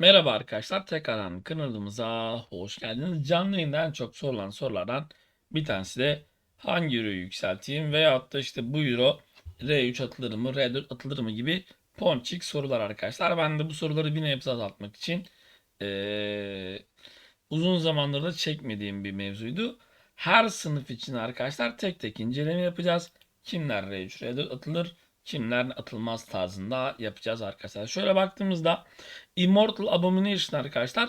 Merhaba arkadaşlar, tekrardan kanalımıza hoş geldiniz. Canlı yayında en çok sorulan sorulardan bir tanesi de hangi euroyu yükselteyim veyahut da işte bu euro R3 atılır mı, R4 atılır mı gibi ponçik sorular arkadaşlar. Ben de bu soruları bir nebze azaltmak için eee, uzun zamandır da çekmediğim bir mevzuydu. Her sınıf için arkadaşlar tek tek inceleme yapacağız. Kimler R3, R4 atılır, kimler atılmaz tarzında yapacağız arkadaşlar. Şöyle baktığımızda Immortal Abomination arkadaşlar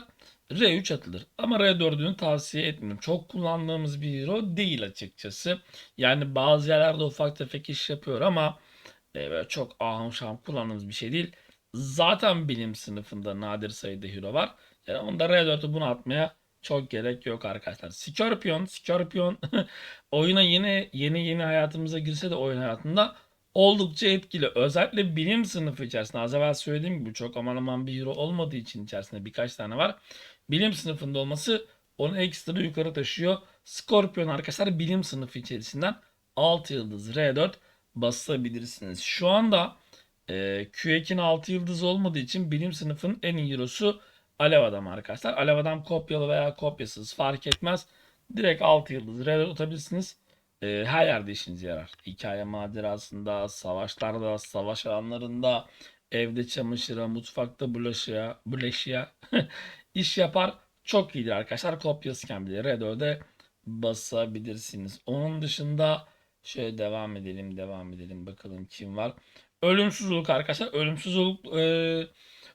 R3 atılır. Ama R4'ünü tavsiye etmiyorum. Çok kullandığımız bir hero değil açıkçası. Yani bazı yerlerde ufak tefek iş yapıyor ama e, böyle çok ahım şahım kullandığımız bir şey değil. Zaten bilim sınıfında nadir sayıda hero var. Yani onda R4'ü bunu atmaya çok gerek yok arkadaşlar. Scorpion, Scorpion oyuna yeni yeni yeni hayatımıza girse de oyun hayatında oldukça etkili. Özellikle bilim sınıfı içerisinde az evvel söylediğim gibi çok aman aman bir hero olmadığı için içerisinde birkaç tane var. Bilim sınıfında olması onu ekstra yukarı taşıyor. Scorpion arkadaşlar bilim sınıfı içerisinden 6 yıldız R4 basabilirsiniz. Şu anda e, Q2'nin 6 yıldız olmadığı için bilim sınıfının en iyi hero'su Alev Adam arkadaşlar. Alev Adam kopyalı veya kopyasız fark etmez. Direkt 6 yıldız R4 atabilirsiniz. E, her yerde işinize yarar. Hikaye macerasında, savaşlarda, savaş alanlarında, evde çamaşıra, mutfakta bulaşığa, bulaşığa iş yapar. Çok iyidir arkadaşlar. Kopyasıken bile R4'e basabilirsiniz. Onun dışında şöyle devam edelim, devam edelim. Bakalım kim var. Ölümsüzlük arkadaşlar. Ölümsüzlük e,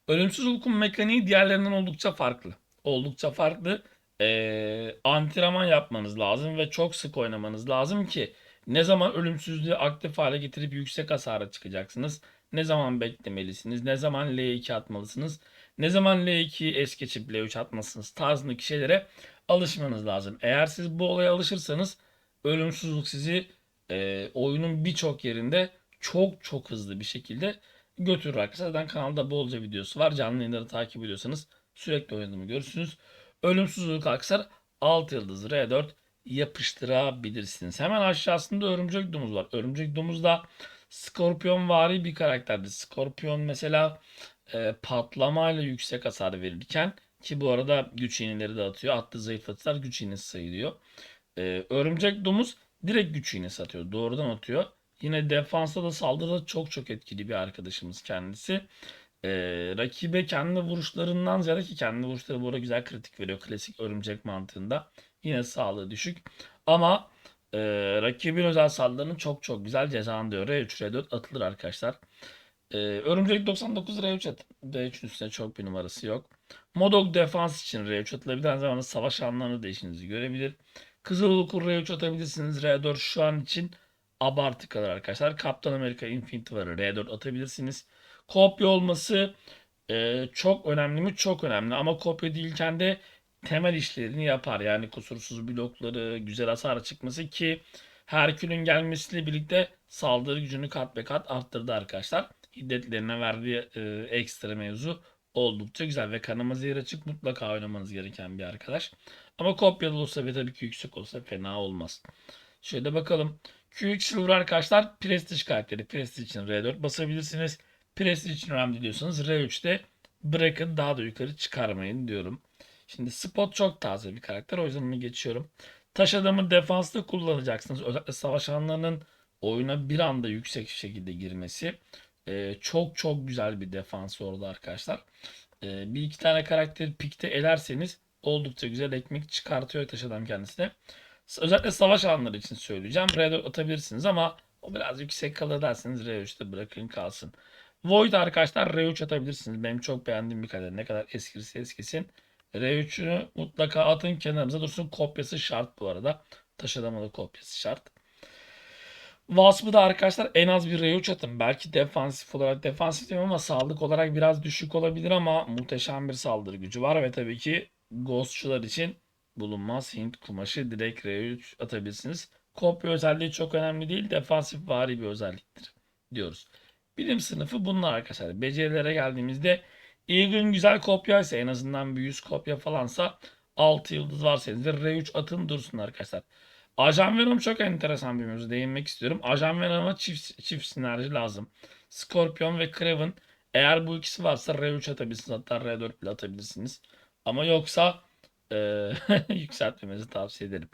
Ölümsüzlük'ün mekaniği diğerlerinden oldukça farklı. Oldukça farklı e, antrenman yapmanız lazım ve çok sık oynamanız lazım ki ne zaman ölümsüzlüğü aktif hale getirip yüksek hasara çıkacaksınız. Ne zaman beklemelisiniz, ne zaman L2 atmalısınız, ne zaman L2'yi es geçip L3 atmalısınız tarzındaki şeylere alışmanız lazım. Eğer siz bu olaya alışırsanız ölümsüzlük sizi e, oyunun birçok yerinde çok çok hızlı bir şekilde götürür arkadaşlar. Zaten kanalda bolca videosu var. Canlı yayınları takip ediyorsanız sürekli oynadığımı görürsünüz. Ölümsüzlük aksar 6 yıldız R4 yapıştırabilirsiniz. Hemen aşağısında örümcek domuz var. Örümcek domuz da skorpiyon vari bir karakterdir. Skorpiyon mesela e, patlamayla yüksek hasar verirken ki bu arada güç iğneleri de atıyor. Attığı zayıflatıcılar güç iğnesi sayılıyor. E, örümcek domuz direkt güç iğnesi atıyor. Doğrudan atıyor. Yine defansta da saldırıda çok çok etkili bir arkadaşımız kendisi. Ee, rakibe kendi vuruşlarından ziyade ki kendi vuruşları bu arada güzel kritik veriyor. Klasik örümcek mantığında. Yine sağlığı düşük. Ama e, rakibin özel saldırının çok çok güzel cezalandırıyor. R3, R4 atılır arkadaşlar. Ee, örümcek 99 R3 at. R3'ün üstüne çok bir numarası yok. Modok defans için R3 atılabilir. Aynı savaş anlarında da görebilir. Kızıl Ulukur R3 atabilirsiniz. R4 şu an için abartı kadar arkadaşlar. Kaptan Amerika Infinity varı R4 atabilirsiniz. Kopya olması e, çok önemli mi? Çok önemli. Ama kopya değilken de temel işlerini yapar. Yani kusursuz blokları, güzel hasar çıkması ki Herkül'ün gelmesiyle birlikte saldırı gücünü kat be kat arttırdı arkadaşlar. Hiddetlerine verdiği e, ekstra mevzu oldukça güzel ve kanama zehir açık mutlaka oynamanız gereken bir arkadaş. Ama kopyalı olsa ve tabii ki yüksek olsa fena olmaz. Şöyle bakalım. Q3 Silver arkadaşlar Prestige karakteri. Prestige için R4 basabilirsiniz. Prestige için önemli diyorsanız R3'te bırakın daha da yukarı çıkarmayın diyorum. Şimdi Spot çok taze bir karakter. O yüzden onu geçiyorum. Taş adamı defansta kullanacaksınız. Özellikle savaş alanlarının oyuna bir anda yüksek şekilde girmesi. Ee, çok çok güzel bir defans orada arkadaşlar. Ee, bir iki tane karakteri pikte elerseniz oldukça güzel ekmek çıkartıyor taş adam kendisine. Özellikle savaş alanları için söyleyeceğim. R4 atabilirsiniz ama o biraz yüksek kalır derseniz R3'te bırakın kalsın. Void arkadaşlar R3 atabilirsiniz. Benim çok beğendiğim bir kader. Ne kadar eskirse eskisin. R3'ünü mutlaka atın kenarınıza dursun. Kopyası şart bu arada. Taş da kopyası şart. Wasp'ı da arkadaşlar en az bir R3 atın. Belki defansif olarak defansif demiyorum ama sağlık olarak biraz düşük olabilir ama muhteşem bir saldırı gücü var ve tabii ki Ghostçular için bulunmaz Hint kumaşı direkt R3 atabilirsiniz. Kopya özelliği çok önemli değil. Defansif vari bir özelliktir diyoruz. Bilim sınıfı bunlar arkadaşlar. Becerilere geldiğimizde ilgin güzel kopyaysa en azından bir 100 kopya falansa 6 yıldız varsanız R3 atın dursun arkadaşlar. Ajan Venom çok enteresan bir mevzu. Değinmek istiyorum. Ajan Venom'a çift, çift sinerji lazım. Scorpion ve Kraven Eğer bu ikisi varsa R3 atabilirsiniz. Hatta R4 bile atabilirsiniz. Ama yoksa eee yükseltmemenizi tavsiye ederim.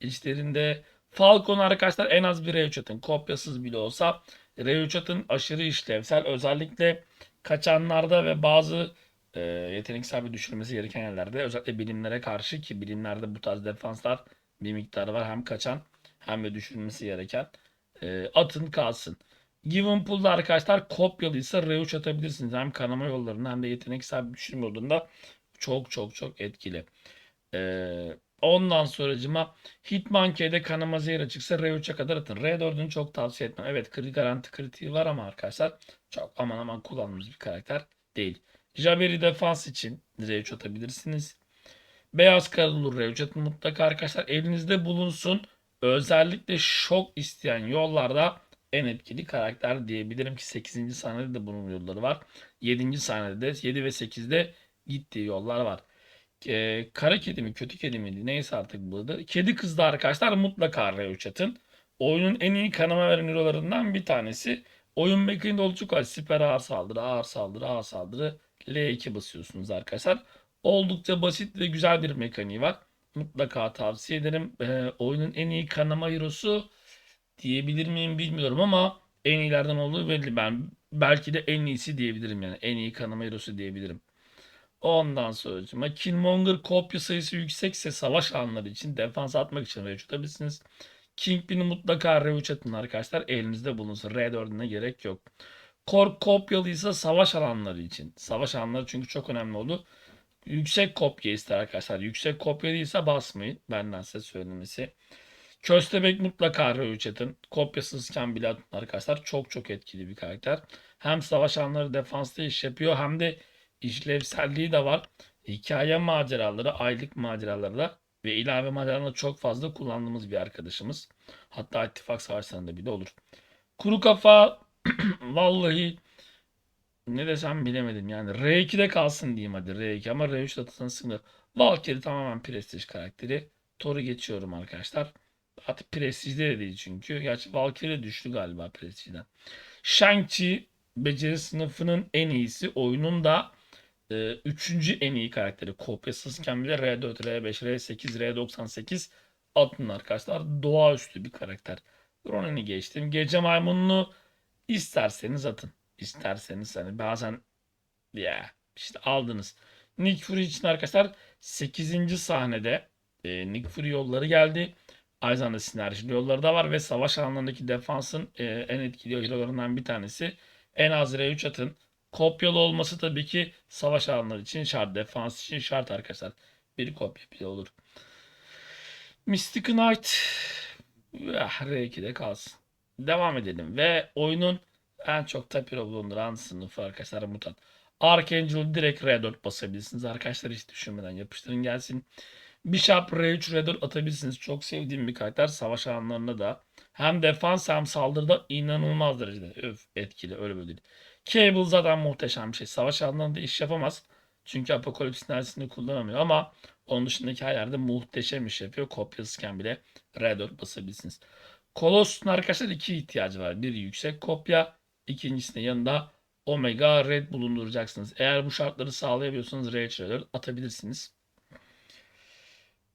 İçlerinde Falcon arkadaşlar en az bir R3 atın. Kopyasız bile olsa R3 atın aşırı işlevsel. Özellikle kaçanlarda ve bazı e, yeteneksel bir düşürmesi gereken yerlerde özellikle bilimlere karşı ki bilimlerde bu tarz defanslar bir miktarı var. Hem kaçan hem de düşürülmesi gereken. E, atın kalsın. Given pool'da arkadaşlar kopyalıysa R3 atabilirsiniz. Hem kanama yollarında hem de yeteneksel bir düşürme yolunda çok çok çok etkili. Ee, ondan sonracıma Hitmonkey'de kanama zehir açıksa R3'e kadar atın. R4'ünü çok tavsiye etmem. Evet kri garanti kritiği var ama arkadaşlar çok aman aman kullandığımız bir karakter değil. Jaberi defans için R3 atabilirsiniz. Beyaz Karalur R3 atın mutlaka arkadaşlar elinizde bulunsun. Özellikle şok isteyen yollarda en etkili karakter diyebilirim ki 8. sahnede de bunun yolları var. 7. sahnede de 7 ve 8'de gittiği yollar var. Ee, kara kedi mi kötü kedi miydi neyse artık burada. Kedi kızda arkadaşlar mutlaka R3 atın. Oyunun en iyi kanama veren hero'larından bir tanesi. Oyun mekaniğinde oldukça kolay. Siper ağır saldırı, ağır saldırı, ağır saldırı. L2 basıyorsunuz arkadaşlar. Oldukça basit ve güzel bir mekaniği var. Mutlaka tavsiye ederim. Ee, oyunun en iyi kanama hero'su diyebilir miyim bilmiyorum ama en iyilerden olduğu belli. Ben belki de en iyisi diyebilirim yani. En iyi kanama hero'su diyebilirim. Ondan sonra Killmonger kopya sayısı yüksekse savaş alanları için defans atmak için R3 atabilirsiniz. Kingpin'i mutlaka R3 atın arkadaşlar. Elinizde bulunsun. R4'üne gerek yok. Kork kopyalıysa savaş alanları için. Savaş alanları çünkü çok önemli oldu. Yüksek kopya ister arkadaşlar. Yüksek kopya değilse basmayın. Benden size söylemesi. Köstebek mutlaka R3 atın. Kopyasızken bile atın arkadaşlar. Çok çok etkili bir karakter. Hem savaş alanları defansta iş yapıyor hem de işlevselliği de var. Hikaye maceraları, aylık maceralarda ve ilave maceralarında çok fazla kullandığımız bir arkadaşımız. Hatta ittifak savaşlarında bile olur. Kuru kafa vallahi ne desem bilemedim yani. R2'de kalsın diyeyim hadi R2 ama R3 atılsın sınır. Valkyrie tamamen prestij karakteri. Thor'u geçiyorum arkadaşlar. Artık prestijde de değil çünkü. Gerçi Valkyrie düştü galiba prestijden. Shang-Chi beceri sınıfının en iyisi. Oyunun da e, üçüncü en iyi karakteri. Kopyasızken bile R4, R5, R8, R98 atın arkadaşlar. Doğaüstü bir karakter. Ronin'i geçtim. Gece maymununu isterseniz atın. İsterseniz hani bazen ya işte aldınız. Nick Fury için arkadaşlar 8. sahnede e, Nick Fury yolları geldi. Aynı zamanda sinerjili yolları da var ve savaş alanlarındaki defansın e, en etkili hero'larından bir tanesi. En az R3 atın. Kopyalı olması tabii ki savaş alanları için şart. Defans için şart arkadaşlar. Bir kopya bile olur. Mystic Knight ah, R2'de kalsın. Devam edelim. Ve oyunun en çok tapiro bulunduran sınıfı arkadaşlar mutant. Archangel direkt R4 basabilirsiniz. Arkadaşlar hiç düşünmeden yapıştırın gelsin. Bishop R3 R4 atabilirsiniz. Çok sevdiğim bir karakter. Savaş alanlarında da hem defans hem saldırıda inanılmaz derecede öf, etkili. Öyle böyle değil. Cable zaten muhteşem bir şey. Savaş alanlarında iş yapamaz. Çünkü Apokalips enerjisini kullanamıyor ama onun dışındaki her yerde muhteşem iş yapıyor. Kopyasızken bile R4 basabilirsiniz. Colossus'un arkadaşlar iki ihtiyacı var. Bir yüksek kopya, ikincisinde yanında Omega Red bulunduracaksınız. Eğer bu şartları sağlayabiliyorsanız R3 R4 atabilirsiniz.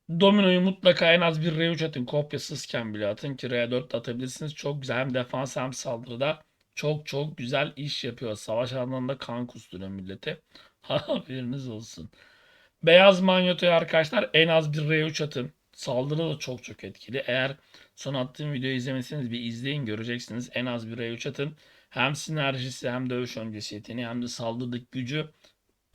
Domino'yu mutlaka en az bir R3 atın. Kopyasızken bile atın ki R4 atabilirsiniz. Çok güzel hem defans hem saldırıda çok çok güzel iş yapıyor. Savaş alanında kan kusturuyor millete. Haberiniz olsun. Beyaz manyotoya arkadaşlar en az bir R3 atın. Saldırı da çok çok etkili. Eğer son attığım videoyu izlemeseniz bir izleyin göreceksiniz. En az bir R3 atın. Hem sinerjisi hem dövüş öncesi yeteneği hem de saldırdık gücü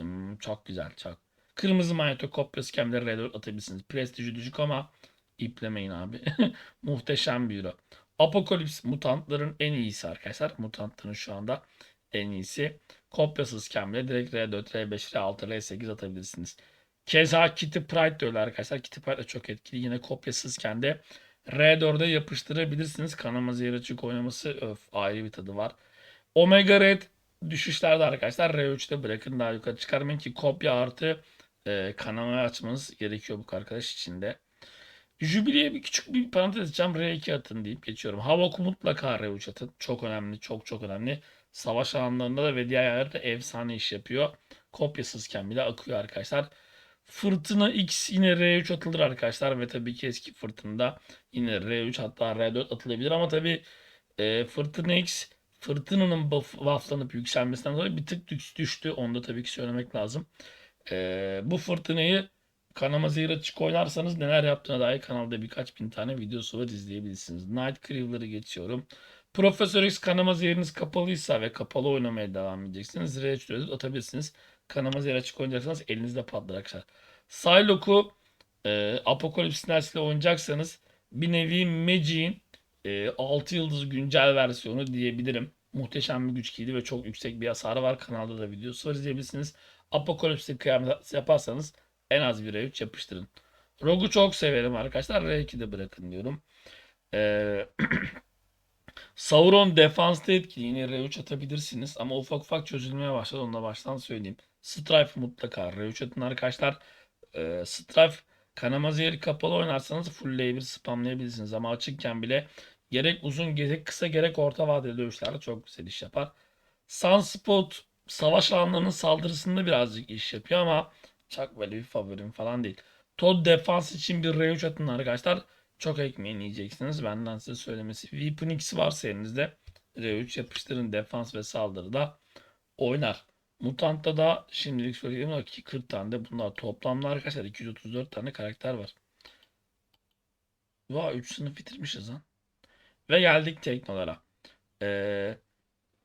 hmm, çok güzel çok. Kırmızı manyeto kopyası kemleri R4 atabilirsiniz. Prestiji düşük ama iplemeyin abi. Muhteşem bir hero. Apokalips mutantların en iyisi arkadaşlar. Mutantların şu anda en iyisi. Kopyasız kemle direkt R4, R5, R6, R8 atabilirsiniz. Keza Kitty Pride de öyle arkadaşlar. Kitty Pride de çok etkili. Yine kopyasızken de R4'e yapıştırabilirsiniz. Kanama zehir oynaması öf, ayrı bir tadı var. Omega Red düşüşlerde arkadaşlar R3'te bırakın daha yukarı çıkarmayın ki kopya artı e, kanamayı açmanız gerekiyor bu arkadaş için de. Jubilee'ye bir küçük bir parantez açacağım. R2 atın deyip geçiyorum. Havok mutlaka R3 atın. Çok önemli. Çok çok önemli. Savaş alanlarında da ve diğer yerlerde de efsane iş yapıyor. Kopyasızken bile akıyor arkadaşlar. Fırtına X yine R3 atılır arkadaşlar ve tabii ki eski fırtınada yine R3 hatta R4 atılabilir ama tabii e, Fırtına X fırtınanın buff- bufflanıp yükselmesinden dolayı bir tık düş- düştü. Onu da tabii ki söylemek lazım. E, bu fırtınayı kanama zehir açık oynarsanız neler yaptığına dair kanalda birkaç bin tane videosu var izleyebilirsiniz. Night Cleaver'ı geçiyorum. Profesör X kanama zehriniz kapalıysa ve kapalı oynamaya devam edeceksiniz. R3 4 atabilirsiniz. Kanama zehri açık oynayacaksanız elinizde patlar arkadaşlar. Psylocke'u e, Apocalypse Nurse ile oynayacaksanız bir nevi Magic'in e, 6 yıldız güncel versiyonu diyebilirim. Muhteşem bir güç kilidi ve çok yüksek bir hasarı var. Kanalda da videosu var izleyebilirsiniz. Apocalypse'de kıyamet yaparsanız en az bir R3 yapıştırın. Rogue'u çok severim arkadaşlar. R2'de bırakın diyorum. Eee Sauron defansta etkili. Yine R3 atabilirsiniz ama ufak ufak çözülmeye başladı. Onu da baştan söyleyeyim. Strife mutlaka R3 atın arkadaşlar. Ee, Strife kanama zehri kapalı oynarsanız full L1 spamlayabilirsiniz ama açıkken bile gerek uzun gerek kısa gerek orta vadeli dövüşlerde çok güzel iş yapar. Sunspot savaş alanlarının saldırısında birazcık iş yapıyor ama çok böyle bir favorim falan değil. Todd defans için bir R3 atın arkadaşlar. Çok ekmeğini yiyeceksiniz. Benden size söylemesi. Weapon X varsa elinizde R3 yapıştırın defans ve saldırıda oynar. Mutant'ta da şimdilik söyleyeyim ki 40 tane de bunlar toplamda arkadaşlar 234 tane karakter var. Vay 3 sınıf bitirmişiz lan. Ve geldik Teknolara. Ee,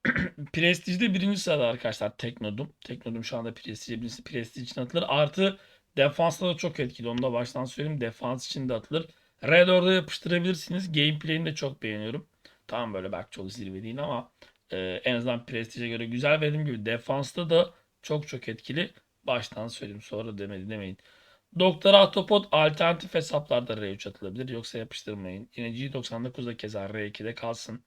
Prestige'de birinci sırada arkadaşlar Teknodum. Teknodum şu anda Prestige birincisi. Prestige için atılır. Artı defansta da çok etkili. Onu da baştan söyleyeyim. Defans için de atılır. Red Order'a yapıştırabilirsiniz. Gameplay'ini de çok beğeniyorum. Tamam böyle belki çok zirve değil ama e, en azından Prestige'e göre güzel. Dediğim gibi defansta da çok çok etkili. Baştan söyleyeyim sonra demedi demeyin. Doktor Autopod alternatif hesaplarda R3 atılabilir. Yoksa yapıştırmayın. Yine G99'da keza R2'de kalsın.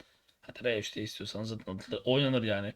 Hatta R3'te istiyorsanız. Oynanır yani.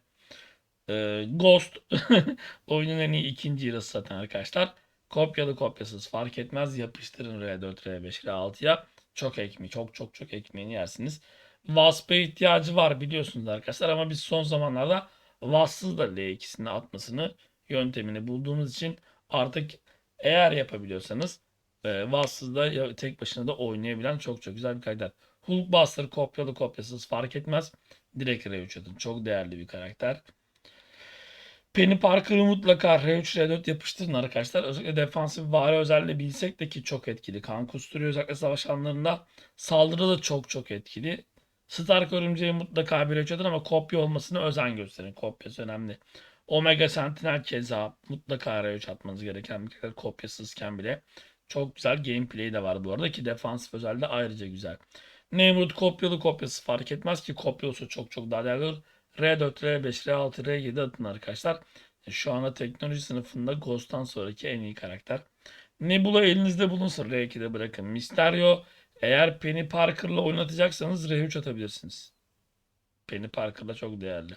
Ee, Ghost oyunun en iyi ikinci yarısı zaten arkadaşlar. Kopyalı kopyasız fark etmez. Yapıştırın R4, R5, R6'ya. Çok ekmeği, çok çok çok ekmeğini yersiniz. Wasp'a ihtiyacı var biliyorsunuz arkadaşlar ama biz son zamanlarda Wasp'sız da L2'sini atmasını yöntemini bulduğumuz için artık eğer yapabiliyorsanız e, Wasp'sız da tek başına da oynayabilen çok çok güzel bir karakter. Hulkbuster kopyalı kopyasız fark etmez. Direkt R3 atın. Çok değerli bir karakter. Penny Parker'ı mutlaka R3, R4 yapıştırın arkadaşlar. Özellikle defansif vari özelliği bilsek de ki çok etkili. Kan kusturuyor özellikle savaş alanlarında. Saldırı da çok çok etkili. Stark örümceği mutlaka bir R3 atın ama kopya olmasına özen gösterin. Kopyası önemli. Omega Sentinel keza mutlaka R3 atmanız gereken bir kadar kopyasızken bile. Çok güzel gameplay de var bu arada ki defansif özelliği de ayrıca güzel. Nemrut kopyalı kopyası fark etmez ki kopya olsa çok çok daha değerli olur. R4, R5, R6, R7 atın arkadaşlar. Şu anda teknoloji sınıfında Ghost'tan sonraki en iyi karakter. Nebula elinizde bulunsa R2'de bırakın. Mysterio eğer Penny Parker'la oynatacaksanız R3 atabilirsiniz. Penny Parker'la çok değerli.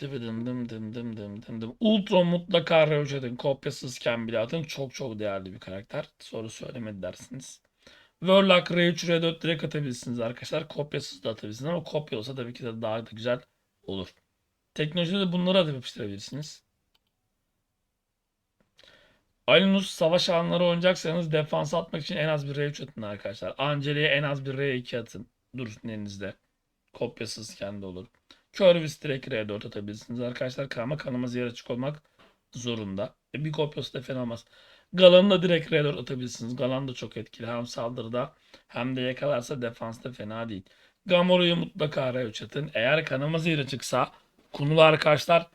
Dım dım dım dım dım dım dım. Ultron mutlaka R3 atın. Kopyasızken bile atın. Çok çok değerli bir karakter. Soru söylemedi dersiniz. Warlock R3, R4 direkt atabilirsiniz arkadaşlar. Kopyasız da atabilirsiniz ama kopya olsa tabii ki de daha da güzel olur. Teknolojide de bunları atıp yapıştırabilirsiniz. Alinus savaş alanları oynayacaksanız defans atmak için en az bir R3 atın arkadaşlar. Angeli'ye en az bir R2 atın. Dursun elinizde. Kopyasız kendi olur. Corvus direkt R4 atabilirsiniz arkadaşlar. Ama kanımız yer açık olmak zorunda. E, bir kopyası da fena olmaz. Galan'ı da direkt R4 atabilirsiniz. Galan da çok etkili. Hem saldırıda hem de yakalarsa defansta fena değil. Gamoru'yu mutlaka R3 atın. Eğer kanama zehri çıksa kunulu arkadaşlar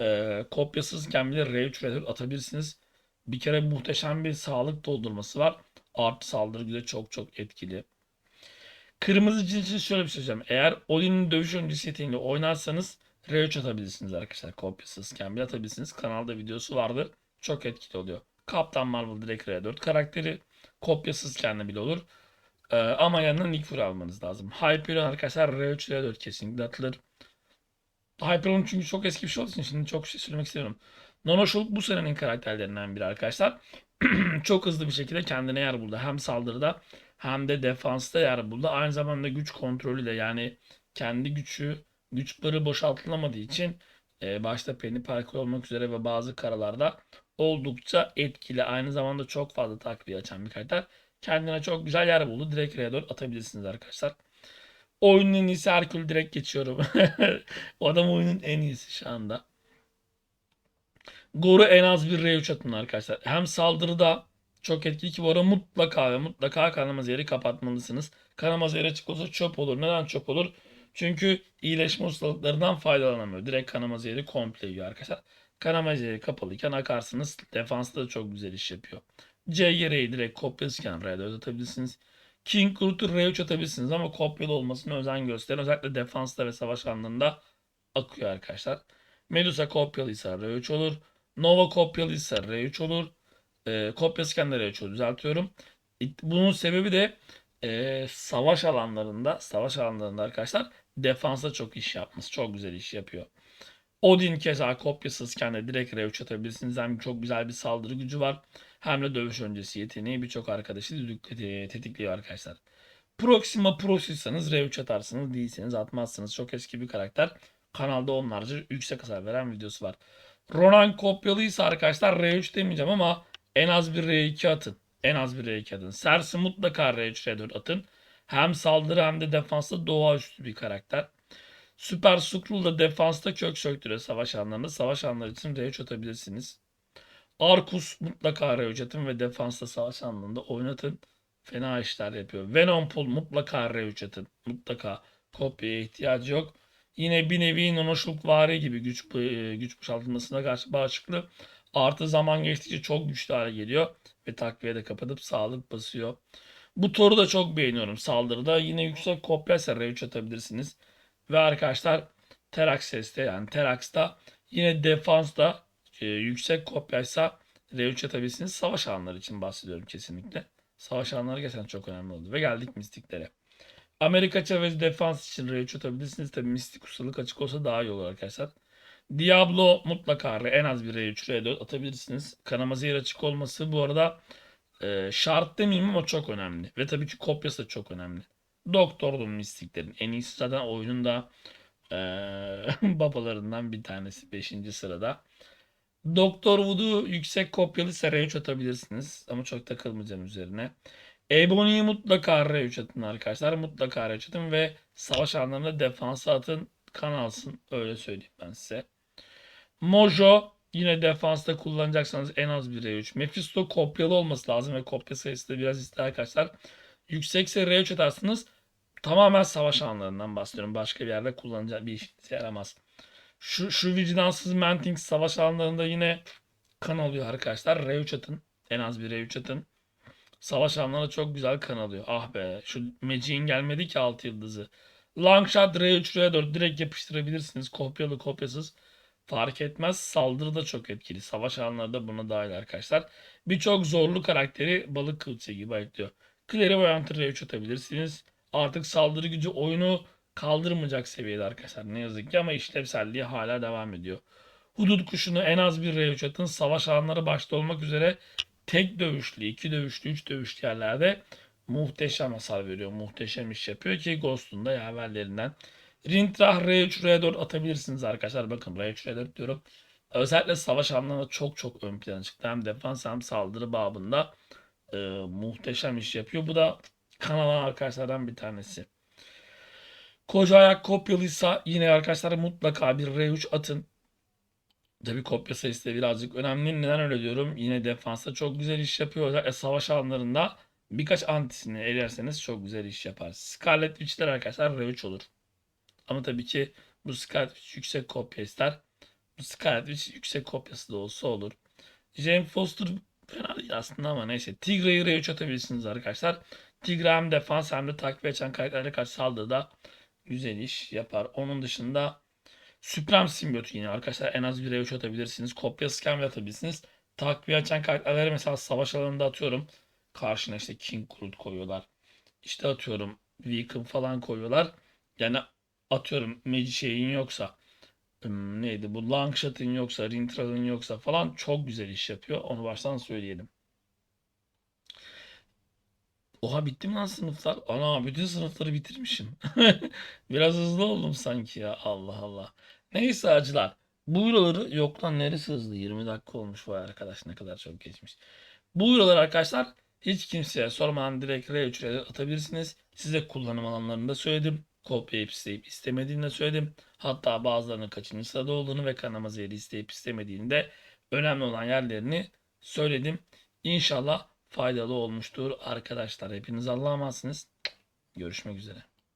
e, kopyasızken bile R3 R4 atabilirsiniz. Bir kere muhteşem bir sağlık doldurması var. Artı saldırı gücü çok çok etkili. Kırmızı cin şöyle bir şey söyleyeceğim. Eğer Odin'in dövüş öncesi yeteneğiyle oynarsanız R3 atabilirsiniz arkadaşlar. Kopyasızken bile atabilirsiniz. Kanalda videosu vardır. Çok etkili oluyor. Kaptan Marvel direkt R4 karakteri. Kopyasızken de bile olur. Ee, ama yanına Nick Fury almanız lazım. Hyperion arkadaşlar R3 R4 kesinlikle atılır. Hyperion çünkü çok eski bir şey olduğu şimdi çok şey söylemek istiyorum. Nanoshulk bu senenin karakterlerinden biri arkadaşlar. çok hızlı bir şekilde kendine yer buldu. Hem saldırıda hem de defansta yer buldu. Aynı zamanda güç kontrolü de yani kendi gücü güç barı boşaltılamadığı için e, başta Penny Parker olmak üzere ve bazı karalarda oldukça etkili. Aynı zamanda çok fazla takviye açan bir karakter. Kendine çok güzel yer buldu. Direkt R4 atabilirsiniz arkadaşlar. Oyunun en iyisi Herkül direkt geçiyorum. o adam oyunun en iyisi şu anda. Goru en az bir R3 atın arkadaşlar. Hem saldırıda çok etkili ki bu ara mutlaka ve mutlaka kanamaz yeri kapatmalısınız. Kanamaz yeri açık çöp olur. Neden çöp olur? Çünkü iyileşme ustalıklarından faydalanamıyor. Direkt kanamaz yeri komple yiyor arkadaşlar. Kanamaz yeri kapalıyken akarsınız. Defansta da çok güzel iş yapıyor. C yereği direkt kopyasıyken R4 atabilirsiniz. King Groot'u R3 atabilirsiniz ama kopyalı olmasına özen gösterin. Özellikle defansta ve savaş anlarında akıyor arkadaşlar. Medusa kopyalıysa R3 olur. Nova kopyalıysa R3 olur. E, kopyasıyken de R3 olur. Düzeltiyorum. Bunun sebebi de e, savaş alanlarında savaş alanlarında arkadaşlar defansa çok iş yapması. Çok güzel iş yapıyor. Odin keza kopyasızken de direkt R3 atabilirsiniz. Hem çok güzel bir saldırı gücü var. Hem de dövüş öncesi yeteneği birçok arkadaşı tetikliyor arkadaşlar. Proxima Pro'suysanız R3 atarsınız. Değilseniz atmazsınız. Çok eski bir karakter. Kanalda onlarca yüksek hasar veren videosu var. Ronan kopyalıysa arkadaşlar R3 demeyeceğim ama en az bir R2 atın. En az bir R2 atın. Cersei mutlaka R3 R4 atın. Hem saldırı hem de defansta doğaüstü bir karakter. Süper Skrull da defansta kök söktürüyor savaş anlarında. Savaş anları için R3 atabilirsiniz. Arkus mutlaka R3 atın ve defansta savaş anlarında oynatın. Fena işler yapıyor. Venompool mutlaka R3 atın. Mutlaka kopyaya ihtiyacı yok. Yine bir nevi Nonoşluk vari gibi güç e, güç boşaltılmasına karşı bağışıklı. Artı zaman geçtikçe çok güçlü hale geliyor. Ve takviye de kapatıp sağlık basıyor. Bu toru da çok beğeniyorum saldırıda. Yine yüksek kopyaysa R3 atabilirsiniz. Ve arkadaşlar Teraxes'te yani Terax'ta yine defansta e, yüksek kopyaysa R3 atabilirsiniz. Savaş alanları için bahsediyorum kesinlikle. Savaş alanları gerçekten çok önemli oldu. Ve geldik mistiklere. Amerika Chavez defans için R3 atabilirsiniz. Tabi mistik ustalık açık olsa daha iyi olur arkadaşlar. Diablo mutlaka en az bir R3 R4 atabilirsiniz. Kanama zehir açık olması bu arada e, şart demeyeyim ama çok önemli. Ve tabii ki kopyası da çok önemli. Doktor'un mistiklerin en iyisi zaten oyunun da e, babalarından bir tanesi 5. sırada. Doktor Wood'u yüksek kopyalı R3 atabilirsiniz. Ama çok takılmayacağım üzerine. Ebony'yi mutlaka R3 atın arkadaşlar. Mutlaka R3 atın ve savaş anlarında defansa atın. Kan alsın. Öyle söyleyeyim ben size. Mojo yine defansta kullanacaksanız en az bir R3. Mephisto kopyalı olması lazım ve kopya sayısı da biraz ister arkadaşlar. Yüksekse R3 atarsınız. Tamamen savaş anlarından bahsediyorum. Başka bir yerde kullanacak bir işinize yaramaz. Şu, şu vicdansız Mantings savaş alanlarında yine kan alıyor arkadaşlar. R3 atın. En az bir R3 atın. Savaş alanlarında çok güzel kan alıyor. Ah be. Şu Magic'in gelmedi ki 6 yıldızı. Longshot R3 R4 direkt yapıştırabilirsiniz. Kopyalı kopyasız. Fark etmez. Saldırı da çok etkili. Savaş alanları buna dahil arkadaşlar. Birçok zorlu karakteri balık kılçığı gibi ayıklıyor. Clairvoyant R3 atabilirsiniz. Artık saldırı gücü oyunu kaldırmayacak seviyede arkadaşlar. Ne yazık ki ama işlevselliği hala devam ediyor. Hudut kuşunu en az bir R3 atın. Savaş alanları başta olmak üzere tek dövüşlü, iki dövüşlü, üç dövüşlü yerlerde muhteşem hasar veriyor. Muhteşem iş yapıyor ki Ghost'un da yaverlerinden. Rintrah R3 R4 atabilirsiniz arkadaşlar. Bakın R3 R4 diyorum. Özellikle savaş anlamında çok çok ön plana çıktı. Hem defans hem saldırı babında e, muhteşem iş yapıyor. Bu da kanalan arkadaşlardan bir tanesi. Koca ayak kopyalıysa yine arkadaşlar mutlaka bir R3 atın. Tabi kopya sayısı da birazcık önemli. Neden öyle diyorum? Yine defansta çok güzel iş yapıyor. Özellikle savaş alanlarında birkaç antisini elerseniz çok güzel iş yapar. Scarlet Witch'ler arkadaşlar R3 olur. Ama tabii ki bu Scarlet Witch yüksek kopya ister. Bu Scarlet Witch yüksek kopyası da olsa olur. Jane Foster fena değil aslında ama neyse. Tigre'yi R3 atabilirsiniz arkadaşlar. Tigre hem defans hem de takviye açan karakterlere karşı saldırıda güzel iş yapar. Onun dışında Supreme Symbiote yine arkadaşlar en az bir R3 atabilirsiniz. Kopya scam atabilirsiniz. Takviye açan karakterleri mesela savaş alanında atıyorum. Karşına işte King Groot koyuyorlar. İşte atıyorum Weaken falan koyuyorlar. Yani atıyorum Magi şeyin yoksa neydi bu Longshot'ın yoksa Rintral'ın yoksa falan çok güzel iş yapıyor. Onu baştan söyleyelim. Oha bitti mi lan sınıflar? Ana bütün sınıfları bitirmişim. Biraz hızlı oldum sanki ya. Allah Allah. Neyse acılar. Bu euroları yok lan neresi hızlı? 20 dakika olmuş vay arkadaş ne kadar çok geçmiş. Bu euroları arkadaşlar hiç kimseye sormadan direkt R3'e atabilirsiniz. Size kullanım alanlarını da söyledim. Kopyalayıp isteyip istemediğini de söyledim. Hatta bazılarının kaçıncı sırada olduğunu ve kanama zehri isteyip istemediğini de önemli olan yerlerini söyledim. İnşallah faydalı olmuştur arkadaşlar. Hepiniz Allah'a emanetsiniz. Görüşmek üzere.